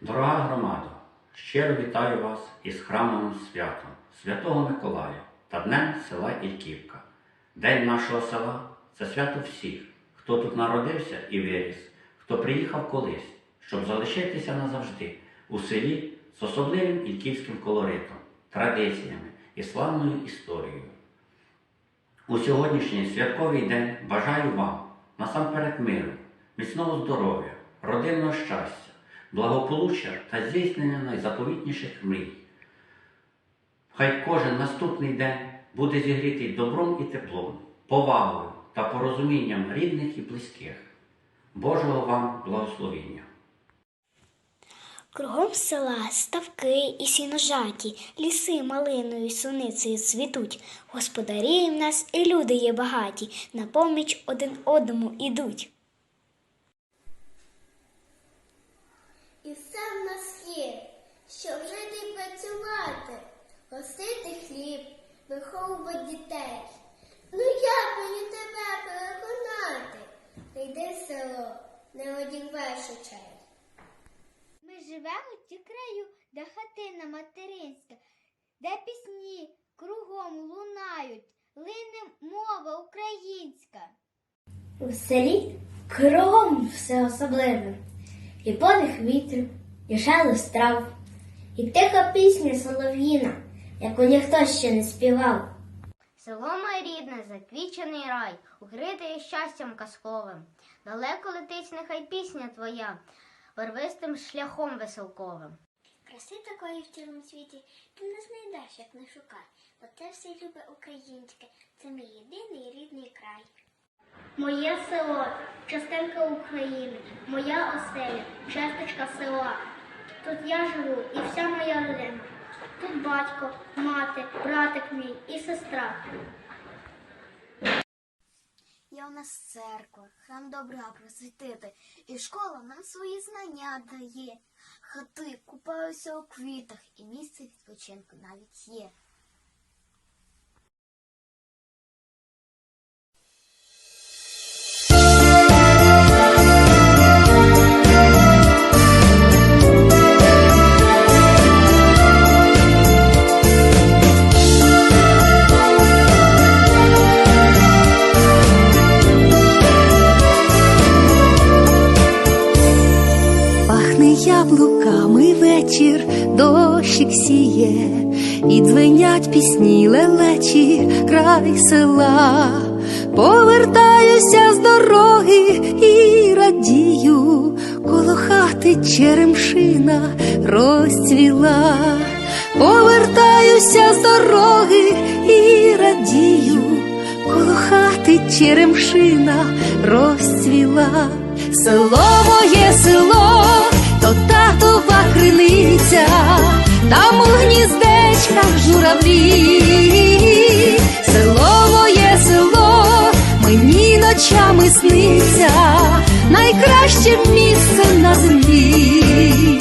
Дорога громада, щиро вітаю вас із храмовим святом Святого Миколая та Днем села Ільківка. День нашого села це свято всіх, хто тут народився і виріс, хто приїхав колись, щоб залишитися назавжди у селі з особливим ільківським колоритом, традиціями і славною історією. У сьогоднішній святковий день бажаю вам насамперед миру, міцного здоров'я, родинного щастя, благополуччя та здійснення найзаповітніших мрій. Хай кожен наступний день буде зігрітий добром і теплом, повагою та порозумінням рідних і близьких. Божого вам благословіння! Кругом села ставки і сіножаті, ліси малиною і суницею цвітуть. Господарі в нас і люди є багаті, на поміч один одному ідуть. І все в нас є, щоб жити і працювати, гостити хліб, виховувати дітей. Ну як мені тебе переконати? Прийди в село, не одірвеш очей. Ми живемо в ті краю, де хатина материнська, де пісні кругом лунають, лине мова українська. У селі кругом все особливе, і подих вітру, і шелест трав, і тиха пісня солов'їна, яку ніхто ще не співав. Село моє рідне, заквічений рай, укритий щастям казковим. Далеко летить нехай пісня твоя, барвистим шляхом веселковим. Краси такої в цілому світі ти не знайдеш, як не шукай, бо це все любе українське, це мій єдиний рідний край. Моє село, частинка України, моя оселя, часточка села. Тут я живу і вся моя родина. Тут батько, мати, братик мій і сестра. Є у нас церква, храм добра просвітити, і школа нам свої знання дає. Хати купаються у квітах, і місце відпочинку навіть є. Пахне яблуками вечір, дощик сіє, і дзвенять пісні лелечі край села. Повертаюся з дороги і радію, коло хати черемшина розцвіла. Повертаюся з дороги і радію, коло хати черемшина розцвіла. Село моє село, то татова криниця, там у гніздечках журавлі. Село моє село, мені ночами сниться, найкраще місце на землі.